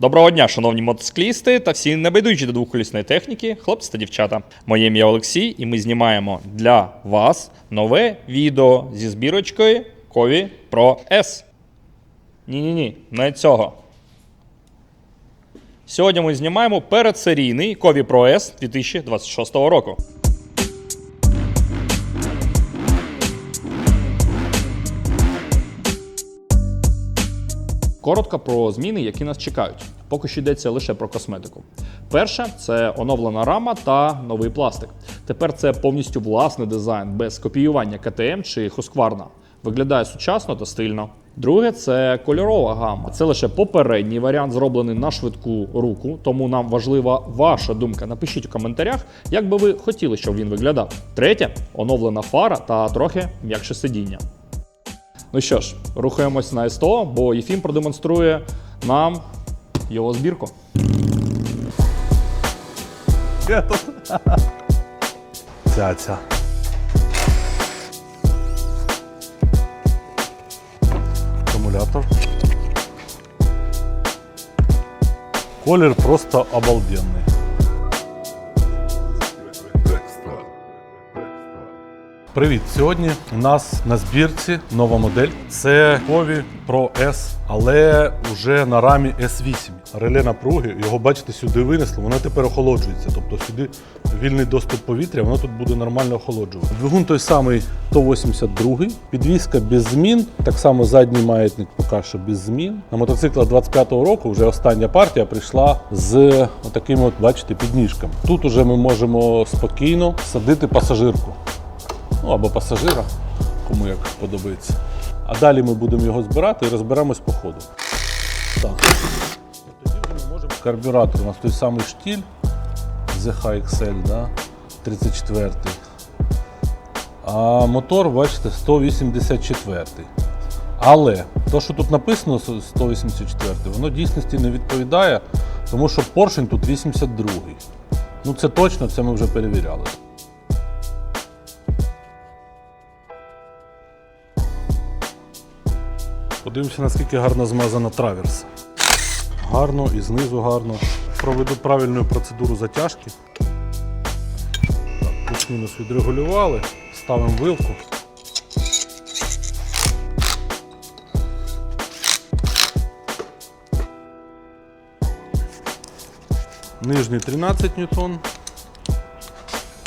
Доброго дня, шановні мотоциклісти та всі небайдужі до двохколісної техніки, хлопці та дівчата. Моє ім'я Олексій, і ми знімаємо для вас нове відео зі збірочкою Кові Pro S. Ні-ні-ні, не цього. Сьогодні ми знімаємо передсерійний Кові Pro S 2026 року. Коротко про зміни, які нас чекають. Поки що йдеться лише про косметику. Перше це оновлена рама та новий пластик. Тепер це повністю власний дизайн без копіювання КТМ чи Husqvarna. Виглядає сучасно та стильно. Друге це кольорова гама. Це лише попередній варіант, зроблений на швидку руку, тому нам важлива ваша думка. Напишіть у коментарях, як би ви хотіли, щоб він виглядав. Третє оновлена фара та трохи м'якше сидіння. Ну що ж, рухаємось на СТО, бо Єфім продемонструє нам його збірку. Ця-ця. Акумулятор. Колір просто обалденний. Привіт! Сьогодні у нас на збірці нова модель. Це Кові Pro S, але вже на рамі S8. Реле напруги, його бачите, сюди винесли, воно тепер охолоджується. Тобто сюди вільний доступ повітря, воно тут буде нормально охолоджувати. Двигун той самий 182, підвізка без змін. Так само задній маятник поки що без змін. На мотоциклах 25-го року вже остання партія прийшла з такими, бачите, підніжками. Тут уже ми можемо спокійно садити пасажирку ну або пасажира, кому як подобається. А далі ми будемо його збирати і розберемось по ходу. Так. Тоді ми можемо. Карбюратор у нас той самий штіль ZHXL, да? 34. А мотор, бачите, 184. Але то, що тут написано 184, воно дійсності не відповідає, тому що поршень тут 82. Ну це точно, це ми вже перевіряли. Подивимося, наскільки гарно змазана траверса. Гарно і знизу гарно. Проведу правильну процедуру затяжки. Плюс-мінус відрегулювали, ставимо вилку. Нижній 13 ньютон,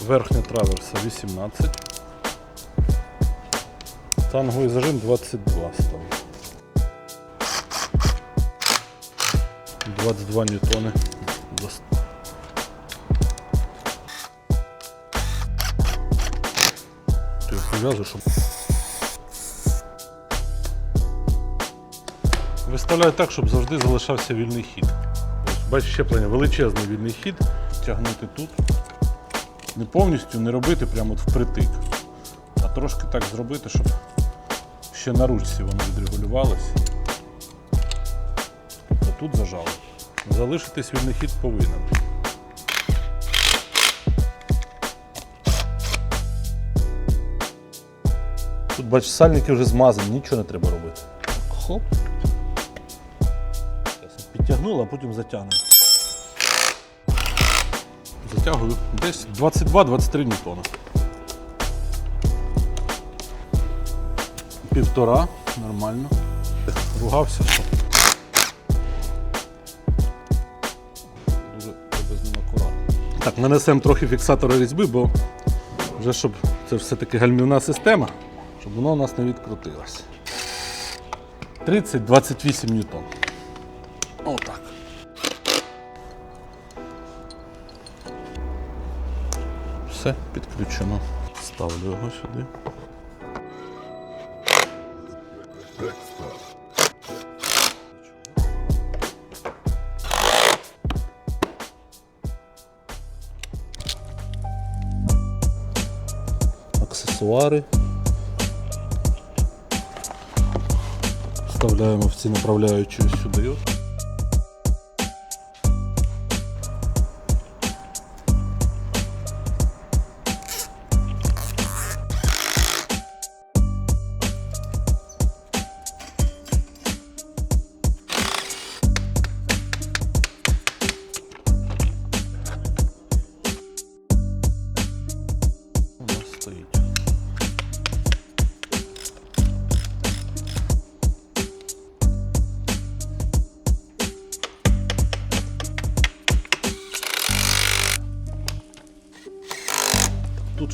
верхня траверса 18. Танговий зажим 22 ставлю. 22 ньютони. Ти пов'яжу, щоб. Виставляю так, щоб завжди залишався вільний хід. Бачиш, щеплення величезний вільний хід. Тягнути тут. Не повністю не робити прямо от впритик. А трошки так зробити, щоб ще на ручці воно відрегулювалося. Тут зажали. Залишитись вільний хід повинен. Тут бач, сальники вже змазані, нічого не треба робити. Хоп. Підтягнула, а потім затягнемо. Затягую десь 22-23 ньютона. Півтора, нормально. Ругався, Так, нанесемо трохи фіксатора різьби, бо вже щоб це все-таки гальмівна система, щоб воно у нас не відкрутилось. 30-28 ньютон. Отак. Все, підключено. Ставлю його сюди. Аксесуари. Вставляємо в ці направляючі сюди.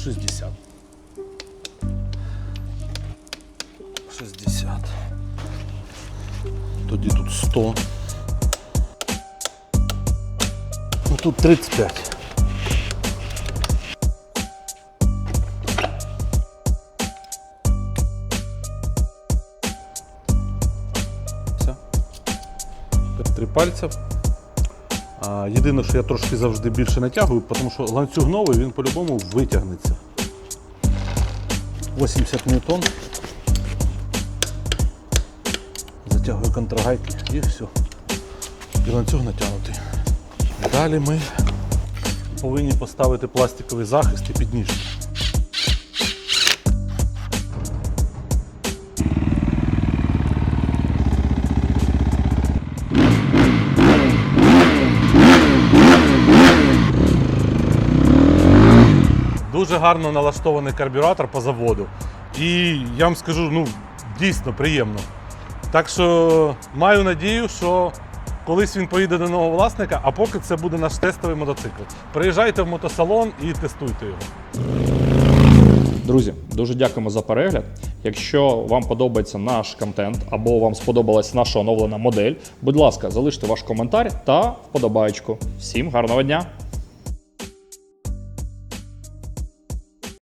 60. 60. Тоді тут 100. Ну тут 35. Все. Три пальця. Єдине, що я трошки завжди більше натягую, тому що ланцюг новий, він по-любому витягнеться. 80 ньютон. Затягую контрагайки і все. І ланцюг натягнутий. Далі ми повинні поставити пластиковий захист і підніжку. Дуже гарно налаштований карбюратор по заводу. І я вам скажу, ну, дійсно приємно. Так що маю надію, що колись він поїде до нового власника, а поки це буде наш тестовий мотоцикл. Приїжджайте в мотосалон і тестуйте його. Друзі, дуже дякуємо за перегляд. Якщо вам подобається наш контент або вам сподобалась наша оновлена модель, будь ласка, залиште ваш коментар та вподобайку. Всім гарного дня!